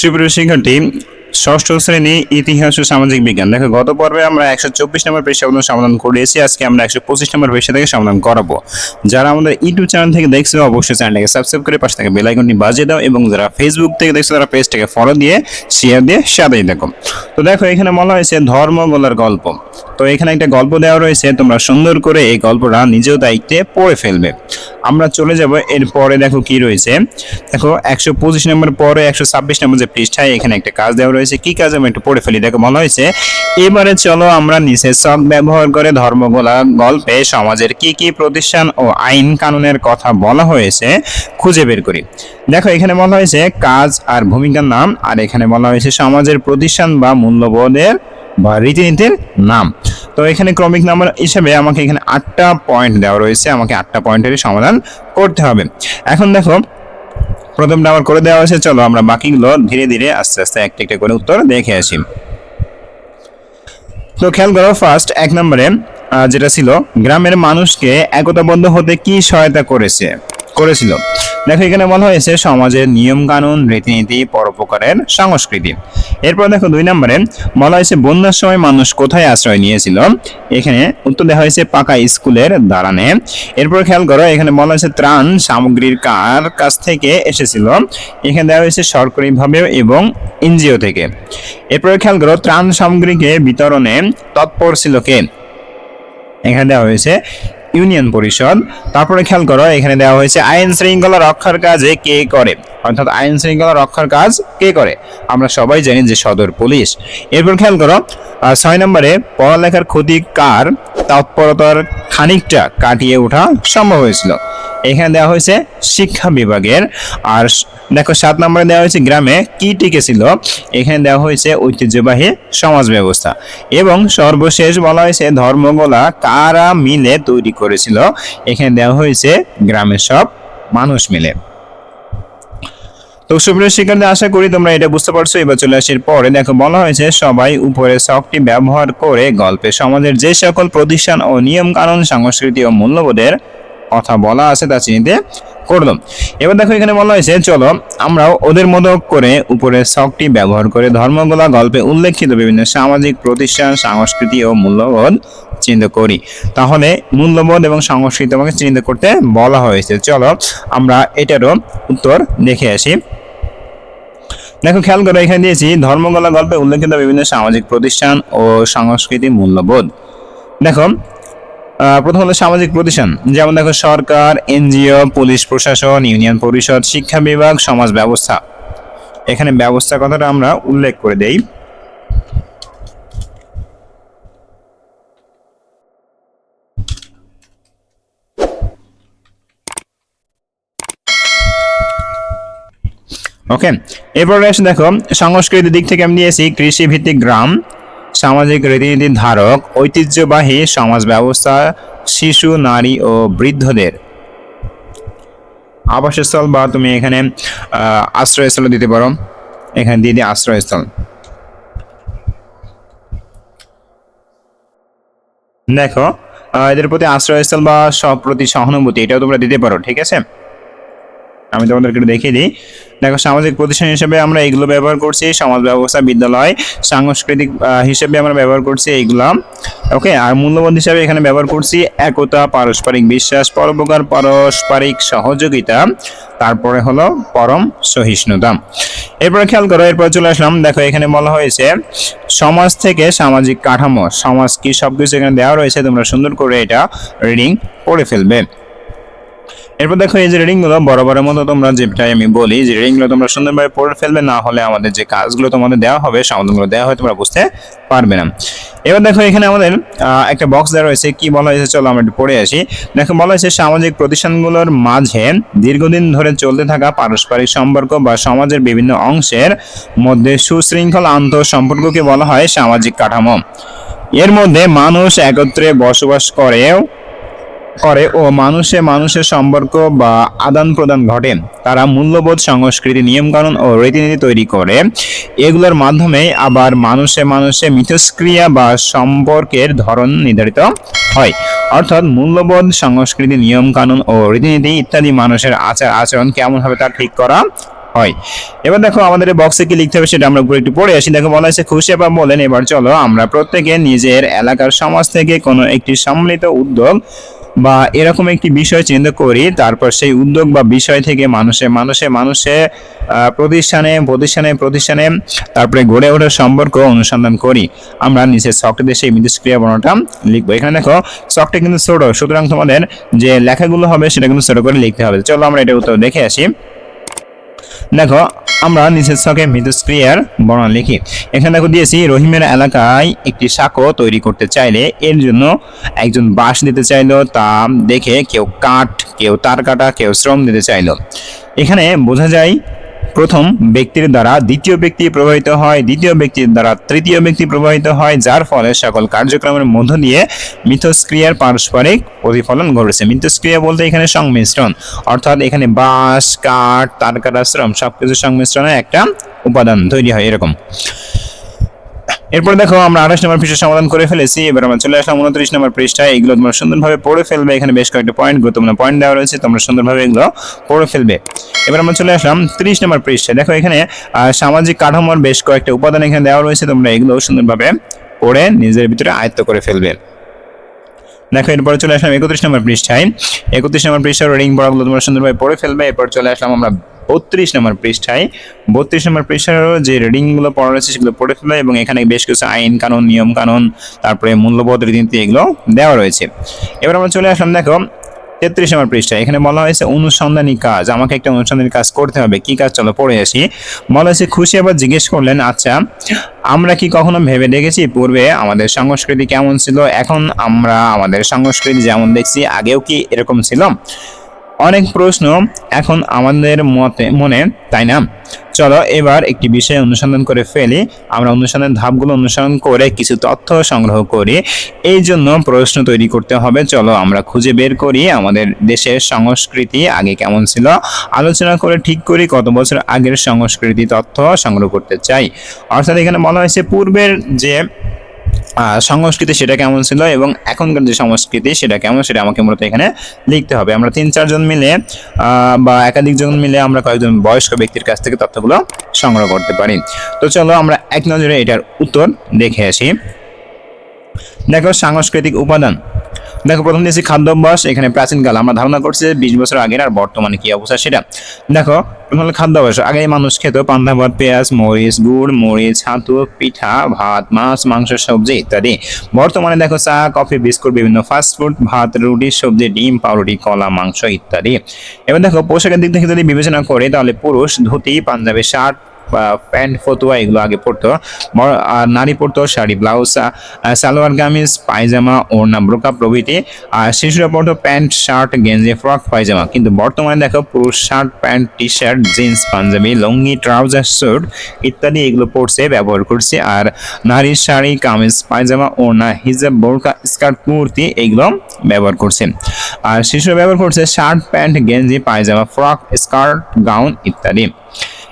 সুপ্রিয় শিক্ষার্থী, ষষ্ঠ শ্রেণি ইতিহাস ও সামাজিক বিজ্ঞান। দেখো, গত পর্বে আমরা একশো চব্বিশ নম্বর পৃষ্ঠা পর্যন্ত সমাধান করেছি। আজকে আমরা একশো পঁচিশ নম্বর পৃষ্ঠা থেকে সমাধান করাবো। যারা আমাদের ইউটিউব চ্যানেল থেকে দেখছ, অবশ্যই চ্যানেলটাকে সাবস্ক্রাইব করে পাশে থেকে বেলাইকনটি বাজিয়ে দাও এবং যারা ফেসবুক থেকে দেখছ, তারা পেজটাকে ফলো দিয়ে শেয়ার দিয়ে সাদাই দেখো তো দেখো, এখানে বলা হয়েছে ধর্মগোলার গল্প। তো এখানে একটা গল্প দেওয়া রয়েছে, তোমরা সুন্দর করে এই গল্পটা নিজেও দায়িত্বে পড়ে ফেলবে। আমরা চলে যাব এরপরে দেখো কি রয়েছে। দেখো, একশো পঁচিশ নম্বর পরে, একশো ছাব্বিশ নম্বর যে পৃষ্ঠায় এখানে একটা কাজ দেওয়া রয়েছে। কি কাজ আমি একটু পড়ে ফেলি? দেখো বলা হয়েছে, এবারে চলো আমরা নিচের সব ব্যবহার করে ধর্মগোলা, গল্পে, সমাজের কি কি প্রতিষ্ঠান ও আইন কানুনের কথা বলা হয়েছে, খুঁজে বের করি। দেখো, এখানে বলা হয়েছে কাজ আর ভূমিকার নাম, আর এখানে বলা হয়েছে সমাজের প্রতিষ্ঠান বা মূল্যবোধের বা রীতিনীতির নাম। তো এখানে ক্রমিক নাম্বার হিসেবে আমাকে এখানে আটটা পয়েন্ট দেওয়া রয়েছে, আমাকে আটটা পয়েন্টেরই সমাধান করতে হবে। এখন দেখো প্রথমটা আমার করে দেওয়া হয়েছে, চলো আমরা বাকিগুলো ধীরে ধীরে আস্তে আস্তে একটা একটা করে উত্তর দেখে আসি। তো খেয়াল করো ফার্স্ট এক নম্বরে যেটা ছিল, গ্রামের মানুষকে একতাবদ্ধ হতে কি সহায়তা করেছে, করেছিল? দেখো, এখানে বলা হয়েছে সমাজের নিয়ম কানুন, রীতিনীতি, পরোপকারের সংস্কৃতি। এরপর দেখো, দুই নম্বরে বলা হয়েছে, বন্যার সময় মানুষ কোথায় আশ্রয় নিয়েছিল? এখানে উত্তর দেওয়া হয়েছে, পাকা স্কুলের দাঁড়ানে এরপর খেয়াল করো, এখানে বলা হয়েছে, ত্রাণ সামগ্রীর কার কাছ থেকে এসেছিল? এখানে দেওয়া হয়েছে সরকারিভাবে এবং এনজিও থেকে। এরপরে খেয়াল করো, ত্রাণ সামগ্রীকে বিতরণে তৎপর ছিল কে? এখানে দেওয়া হয়েছে ইউনিয়ন পরিষদ। তারপরে খেয়াল করো, এখানে দেওয়া হয়েছে আইন শৃঙ্খলা রক্ষার কাজে কে করে? অর্থাৎ আইন শৃঙ্খলা রক্ষার কাজ কে করে? আমরা সবাই জানি যে সদর পুলিশ। এরপর খেয়াল করো ছয় নম্বরে, পড়ালেখার ক্ষতি কার? তৎপরতার খানিকটা কাটিয়ে ওঠা সম্ভব হয়েছিল। এখানে দেওয়া হয়েছে শিক্ষা বিভাগের। আর দেখো, সাত নম্বরে দেওয়া হয়েছে গ্রামে কি টিকেছিল এখানে দেওয়া হয়েছে ঐতিহ্যবাহী সমাজ ব্যবস্থা। এবং সর্বশেষ বলা হয়েছে ধর্মগোলা কারা মিলে তৈরি করেছিল? এখানে দেওয়া হয়েছে গ্রামের সব মানুষ মিলে। তো সুপ্রিয় শিক্ষার্থী, আশা করি তোমরা এটা বুঝতে পারছ। এবার চলে আসার পরে। দেখো, বলা হয়েছে সবাই উপরে শখটি ব্যবহার করে গল্পে। সমাজের যে সকল প্রতিষ্ঠান ও নিয়ম কানুন সংস্কৃতি ও মূল্যবোধের কথা বলা আছে, তা চিনিতে করলাম এবার দেখো এখানে বলা হয়েছে, চলো আমরাও ওদের মতো করে উপরে শখটি ব্যবহার করে ধর্মগুলা, গল্পে উল্লেখিত বিভিন্ন সামাজিক প্রতিষ্ঠান, সংস্কৃতি ও মূল্যবোধ চিহ্নিত করি। তাহলে মূল্যবোধ এবং সংস্কৃতি আমাকে চিহ্নিত করতে বলা হয়েছে। চলো আমরা এটারও উত্তর দেখে আসি। দেখো, খেয়াল করো, এখানে দিয়েছি, ধর্মগলা, গল্পে উল্লেখিত বিভিন্ন সামাজিক প্রতিষ্ঠান ও সংস্কৃতি মূল্যবোধ। দেখো প্রথম হলো সামাজিক প্রতিষ্ঠান। যেমন দেখো সরকার, এনজিও, পুলিশ প্রশাসন, ইউনিয়ন পরিষদ, শিক্ষা বিভাগ, সমাজ ব্যবস্থা। এখানে ব্যবস্থা কথাটা আমরা উল্লেখ করে দেই। ওকে এরপরে এসে দেখো, সংস্কৃতির দিক থেকে আমি দিয়েছি কৃষি ভিত্তিক গ্রাম। সামাজিক রীতিনীতির ধারক ঐতিহ্যবাহী সমাজ ব্যবস্থা শিশু, নারী ও বৃদ্ধদের। আবাসস্থল বা তুমি এখানে আশ্রয়স্থল দিতে পারো। এখানে দিয়ে দিয়ে আশ্রয়স্থল। দেখো এদের প্রতি আশ্রয়স্থল বা সব প্রতি সহানুভূতি, এটাও তোমরা দিতে পারো, ঠিক আছে? আমি তোমাদেরকে দেখিয়ে দিই। দেখো, সামাজিক প্রতিষ্ঠান হিসেবে আমরা এগুলো ব্যবহার করছি, সমাজ ব্যবস্থা, বিদ্যালয়, সাংস্কৃতিক হিসেবে আমরা ব্যবহার করছি এইগুলো। ওকে আর মূল্যবোধ হিসাবে এখানে ব্যবহার করছি একতা, পারস্পরিক বিশ্বাস, পরোপকার, পারস্পরিক সহযোগিতা। তারপরে হলো পরম সহিষ্ণুতা। এরপরে খেয়াল করো, এরপর চলে আসলাম। দেখো, এখানে বলা হয়েছে, সমাজ থেকে সামাজিক কাঠামো, সমাজ কি সবকিছু এখানে দেওয়া রয়েছে, তোমরা সুন্দর করে এটা রিডিং পড়ে ফেলবে। এরপর দেখো, এই যে রিডিংগুলো বরাবরের মতো তোমরা যেটাই আমি বলি, যে রিডিংগুলো তোমরা সুন্দরভাবে পড়ে ফেলবে, না হলে আমাদের যে কাজগুলো তোমাদের দেওয়া হবে সমাধানগুলো দেওয়া হয়, তোমরা বুঝতে পারবে না। এবার দেখো, এখানে আমাদের একটা বক্স দেওয়া রয়েছে। কি বলা হয়েছে? চলো আমরা একটু পড়ে আসি। দেখো, বলা হয়েছে, সামাজিক প্রতিষ্ঠানগুলোর মাঝে দীর্ঘদিন ধরে চলতে থাকা পারস্পরিক সম্পর্ক বা সমাজের বিভিন্ন অংশের মধ্যে সুশৃঙ্খল আন্তঃ সম্পর্ককে বলা হয় সামাজিক কাঠামো। এর মধ্যে মানুষ একত্রে বসবাস করেও করে ও মানুষে মানুষের সম্পর্ক বা আদান প্রদান ঘটে। তারা মূল্যবোধ, সংস্কৃতি, নিয়মকানুন ও রীতিনীতি তৈরি করে। এগুলোর মাধ্যমে আবার মানুষে মানুষে মিথস্ক্রিয়া বা সম্পর্কের ধরন নির্ধারিত হয়। অর্থাৎ মূল্যবোধ, সংস্কৃতি, নিয়মকানুন ও রীতিনীতি ইত্যাদি মানুষের আচার আচরণ কেমন হবে তা ঠিক করা হয়। এবার দেখো আমাদের বক্সে কি লিখতে হবে সেটা আমরা উপরে একটু পড়ে আসি। দেখো বলা হয়েছে খুশি আপা বলেন, এবার চলো আমরা প্রত্যেকে নিজের এলাকার সমাজ থেকে কোনো একটি সম্মিলিত উদ্যোগ বা এরকম একটি বিষয় চিন্তা করি, তারপর সেই উদ্যোগ বা বিষয় থেকে মানুষে মানুষে মানুষে প্রতিষ্ঠানে প্রতিষ্ঠানে প্রতিষ্ঠানে, তারপরে গড়ে ওঠার সম্পর্ক অনুসন্ধান করি। আমরা নিচে শখটিতে সেই মিথস্ক্রিয়া বর্ণটা লিখব। এখানে দেখো শখটা কিন্তু ছোট, সুতরাং তোমাদের যে লেখাগুলো হবে সেটা কিন্তু ছোট করে লিখতে হবে। চলো আমরা এটা উত্তর দেখে আসি। দেখো, আমরা নিচের ছকে মিথস্ক্রিয়ার বর্ণনা লিখি। এখানে দেখো দিয়েছি, রহিমের এলাকায় একটি সাঁকো তৈরি করতে চাইলে এর জন্য একজন বাঁশ দিতে চাইলো, তা দেখে কেউ কাঠ, কেউ তার কাটা, কেউ শ্রম দিতে চাইলো। এখানে বোঝা যায় প্রথম ব্যক্তির দ্বারা দ্বিতীয় ব্যক্তি প্রভাবিত হয়, দ্বিতীয় ব্যক্তির দ্বারা তৃতীয় ব্যক্তি প্রভাবিত হয়, যার ফলে সকল কার্যক্রমের মধ্য দিয়ে মিথস্ক্রিয়ার পারস্পরিক প্রতিফলন ঘটেছে। মিথস্ক্রিয়া বলতে এখানে সংমিশ্রণ, অর্থাৎ এখানে বাঁশ কাঠ তার আশ্রম শ্রম সবকিছু সংমিশ্রণে একটা উপাদান তৈরি হয়, এরকম। এরপর দেখো, আমরা আঠাশ নম্বর পৃষ্ঠা সমাধান করে ফেলেছি। এবার আমরা চলে আসলাম উনত্রিশ নম্বর পৃষ্ঠায়। এগুলো তোমরা সুন্দরভাবে পড়ে ফেলবে। এখানে বেশ কয়েকটা পয়েন্ট গুরুত্বপূর্ণ পয়েন্ট দেওয়া রয়েছে। তোমরা সুন্দরভাবে এগুলো পড়ে ফেলবে। এবার আমরা চলে আসলাম ত্রিশ নম্বর পৃষ্ঠায়। দেখো, এখানে সামাজিক কাঠামোর বেশ কয়েকটা উপাদান এখানে দেওয়া রয়েছে। তোমরা এগুলো সুন্দরভাবে পড়ে নিজের ভিতরে আয়ত্ত করে ফেলবে। দেখো, এরপরে চলে আসলাম একত্রিশ নম্বর পৃষ্ঠায়। একত্রিশ নম্বর পৃষ্ঠার রিডিং পড়াগুলো তোমরা সুন্দরভাবে পড়ে ফেলবে। এরপর চলে আসলাম আমরা বত্রিশ নম্বর পৃষ্ঠায়। বত্রিশ নম্বর পৃষ্ঠারও যে রিডিংগুলো পড়া রয়েছে সেগুলো পড়ে ফেলবে এবং এখানে বেশ কিছু আইন কানুন, নিয়ম কানুন, তারপরে মূল্যবোধ রীতিনীতি এগুলো দেওয়া রয়েছে। এবার আমরা চলে আসলাম, দেখো, তেত্রিশ নম্বর পৃষ্ঠায়। এখানে বলা হয়েছে অনুসন্ধানী কাজ। আমাকে একটা অনুসন্ধানী কাজ করতে হবে। কি কাজ? চলো পড়ে আসি। বলা হয়েছে, খুশি আবার জিজ্ঞেস করলেন আচ্ছা আমরা কি কখনো ভেবে দেখেছি পূর্বে আমাদের সংস্কৃতি কেমন ছিল? এখন আমরা আমাদের সংস্কৃতি যেমন দেখছি, আগেও কি এরকম ছিল? অনেক প্রশ্ন এখন আমাদের মতে, মনে, তাই না? চলো এবার একটি বিষয় অনুসন্ধান করে ফেলি। আমরা অনুসন্ধানের ধাপগুলো অনুসরণ করে কিছু তথ্য সংগ্রহ করি। এই জন্য প্রশ্ন তৈরি করতে হবে। চলো আমরা খুঁজে বের করি আমাদের দেশের সংস্কৃতি আগে কেমন ছিল। আলোচনা করে ঠিক করি কত বছর আগের সংস্কৃতি তথ্য সংগ্রহ করতে চাই। অর্থাৎ এখানে বলা হয়েছে পূর্বের যে সংস্কৃতি সেটা কেমন ছিল এবং এখনকার যে সংস্কৃতি সেটা কেমন, সেটা আমাকে মূলত এখানে লিখতে হবে। আমরা তিন চারজন মিলে বা একাধিক জন মিলে আমরা কয়েকজন বয়স্ক ব্যক্তির কাছ থেকে তথ্যগুলো সংগ্রহ করতে পারি। তো চলো আমরা এক নজরে এটার উত্তর দেখে আসি। দেখো, সাংস্কৃতিক উপাদান। দেখো, প্রথম দিয়েছি খাদ্যাভ্যাস এখানে প্রাচীনকাল আমরা ধারণা করছি বিশ বছর আগের আর বর্তমানে কি অবস্থা সেটা। দেখো, প্রথম হলো খাদ্যাভ্যাস আগে মানুষ খেত পান্তা ভাত, পেঁয়াজ, মরিচ, গুড়, মরিচ, ছাতু, পিঠা, ভাত, মাছ, মাংস, সবজি ইত্যাদি। বর্তমানে দেখো, চা, কফি, বিস্কুট, বিভিন্ন ফাস্ট ফুড ভাত, রুটি, সবজি, ডিম, পাউরুটি, কলা, মাংস ইত্যাদি। এবার দেখো, পোশাকের দিক থেকে যদি বিবেচনা করি, তাহলে পুরুষ ধুতি, পাঞ্জাবি, শার্ট প্যান্ট, ফতুয়া এগুলো আগে আর নারী পরতো শাড়ি ব্লাউজ সালোয়ার কামিজ, পায়জামা, ওড়না, ব্রোকা প্রভৃতি। আর শিশুরা পরতো প্যান্ট, শার্ট, গেঞ্জি, ফ্রক, পায়জামা। কিন্তু বর্তমানে দেখো পুরুষ shirt, pant T shirt jeans, panjabi, lungi, trouser, suit ইত্যাদি এগুলো পরছে, ব্যবহার করছে। আর নারী শাড়ি, কামিজ, পায়জামা, ওড়না, হিজাব, বোরকা, স্কার্ট, কুর্তি এগুলো ব্যবহার করছে। আর শিশুরা ব্যবহার করছে শার্ট, প্যান্ট, গেঞ্জি, পায়জামা, ফ্রক, স্কার্ট, গাউন ইত্যাদি।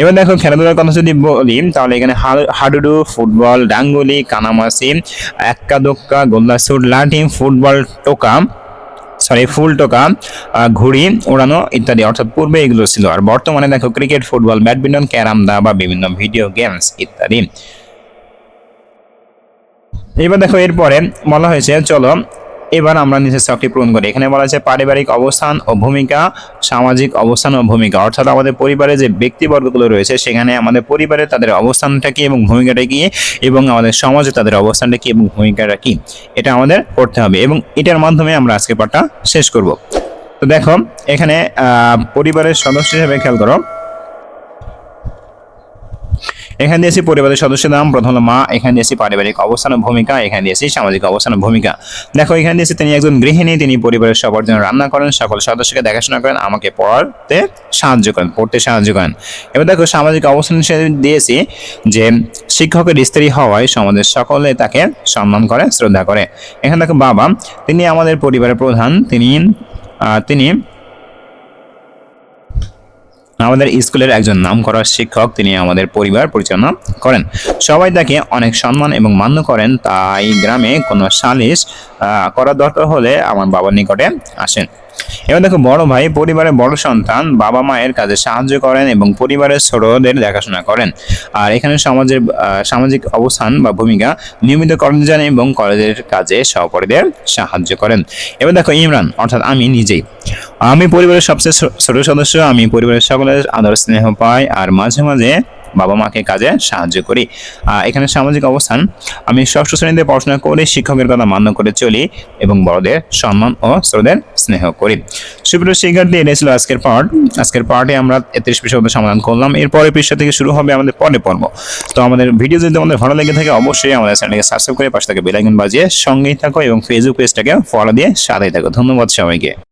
এবার দেখো খেলাধুলার কথা যদি বলি, তাহলে এখানে হাডুডু, ফুটবল, ডাঙ্গুলি কানামাসি এক্কা দোক্কা গোল্লা সুট লাঠি ফুটবল টোকা সরি ফুল টোকা ঘুড়ি ওড়ানো ইত্যাদি। অর্থাৎ পূর্বে এগুলো ছিল। আর বর্তমানে দেখো ক্রিকেট, ফুটবল, ব্যাডমিন্টন ক্যারাম দা বা বিভিন্ন ভিডিও গেমস ইত্যাদি। এবার দেখো এরপরে বলা হয়েছে, চলো এবার আমরা নিচের ছকটি পূরণ করি। এখানে বলা হয়েছে পারিবারিক অবস্থান ও ভূমিকা, সামাজিক অবস্থান ও ভূমিকা। অর্থাৎ আমাদের পরিবারে যে ব্যক্তিবর্গগুলো রয়েছে, সেখানে আমাদের পরিবারে তাদের অবস্থানটা কি এবং ভূমিকাটা কি এবং আমাদের সমাজে তাদের অবস্থানটা কি এবং ভূমিকাটা কি, এটা আমাদের করতে হবে এবং এটার মাধ্যমে আমরা আজকে পাঠটা শেষ করব। তো দেখো, এখানে পরিবারের সদস্য হিসেবে খেয়াল করো। এখানে দিয়েছি পরিবারের সদস্যের নাম প্রথম মা, এখানে দিয়েছি পারিবারিক অবস্থান ভূমিকা, এখানে দিয়েছি সামাজিক অবস্থান ভূমিকা। দেখো, এখানে দিয়েছি তিনি একজন গৃহিণী, তিনি পরিবারের সবার জন্য রান্না করেন, সকল সদস্যকে দেখাশোনা করেন, আমাকে পড়াতে সাহায্য করেন, পড়তে সাহায্য করেন। এবার দেখো, সামাজিক অবস্থান হিসেবে দিয়েছি যে শিক্ষকের স্ত্রী হওয়ায় সমাজের সকলে তাকে সম্মান করে, শ্রদ্ধা করে। এখানে দেখো, বাবা, তিনি আমাদের পরিবারের প্রধান, তিনি তিনি আমাদের স্কুলের একজন নাম নামকরা শিক্ষক, তিনি আমাদের পরিবার পরিচালনা করেন। সবাই তাকে অনেক সম্মান এবং মান্য করেন, তাই গ্রামে কোনো সালিশ করার দরকার হলে আমার বাবার নিকটে আসেন। এবার দেখো, বড় ভাই পরিবারের বড় সন্তান, বাবা মায়ের কাজে সাহায্য করেন এবং পরিবারের ছোটদের দেখাশোনা করেন। আর এখানে সমাজের সামাজিক অবস্থান বা ভূমিকা নিয়মিত কলেজে যান এবং কলেজের কাজে সহপরিদের সাহায্য করেন। এবার দেখো, ইমরান, অর্থাৎ আমি নিজেই। আমি পরিবারের সবচেয়ে ছোট সদস্য, আমি পরিবারের সকলের আদর স্নেহ পাই, আর মাঝে মাঝে বাবা মাকে কাজে সাহায্য করি। এখানে সামাজিক অবস্থান। আমি ষষ্ঠ শ্রেণীতে পড়াশোনা করে, শিক্ষকের কথা মান্য করে চলি এবং বড়দের সম্মান ও শ্রোদের স্নেহ করি। সুপ্রিয় শিক্ষার্থী এটা ছিল আজকের পার্ট আজকের পার্টে আমরা তেত্রিশ পৃষ্ঠা সমাধান করলাম। এরপরে পৃষ্ঠা থেকে শুরু হবে আমাদের পরে পর্ব। তো আমাদের ভিডিও যদি তোমাদের ভালো লেগে থাকে, অবশ্যই আমাদের চ্যানেলকে সাবস্ক্রাইব করে পাশে থাকে বেলাইকন বাজিয়ে সঙ্গেই থাকো এবং ফেসবুক পেজটাকে ফলো দিয়ে সাথেই থাকো। ধন্যবাদ সবাইকে।